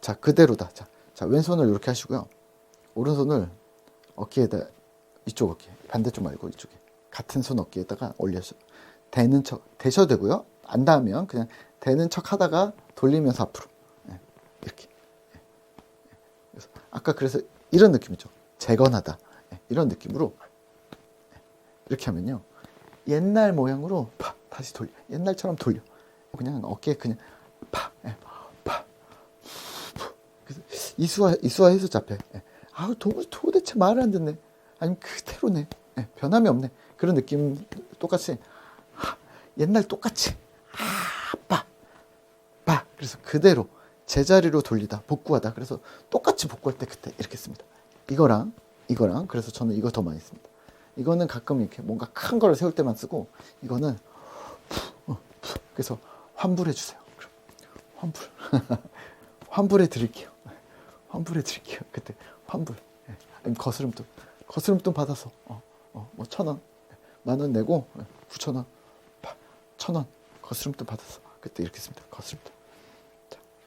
자, 그대로다. 자, 자, 왼손을 이렇게 하시고요. 오른손을 어깨에다 이쪽 어깨, 반대쪽 말고 이쪽에 같은 손 어깨에다가 올려서 대는 척 대셔도 되고요. 안 닿으면 그냥 대는 척 하다가 돌리면서 앞으로 예, 이렇게. 예, 예. 그래서 아까 그래서 이런 느낌이죠. 재건하다 예, 이런 느낌으로 예, 이렇게 하면요. 옛날 모양으로 파 다시 돌려. 옛날처럼 돌려. 그냥 어깨에 그냥 파, 예, 파. 그래서 이수와 이수와 해서 잡혀. 예. 아우 도, 도대체 말을 안 듣네. 아니면 그대로네. 예, 변함이 없네. 그런 느낌 똑같이 하, 옛날 똑같이 아빠 빠 그래서 그대로 제자리로 돌리다 복구하다 그래서 똑같이 복구할 때 그때 이렇게 씁니다. 이거랑 이거랑 그래서 저는 이거 더 많이 씁니다. 이거는 가끔 이렇게 뭔가 큰 거를 세울 때만 쓰고 이거는 푸, 어, 푸. 그래서 환불해 주세요. 환불 환불해 드릴게요. 환불해 드릴게요. 그때 환불. 예. 아니면 거스름돈 거스름돈 받아서 어, 어, 뭐 천 원, 만 원 내고 구천 원, 천 원 거스름돈 받아서 그때 이렇게 씁니다. 거스름돈.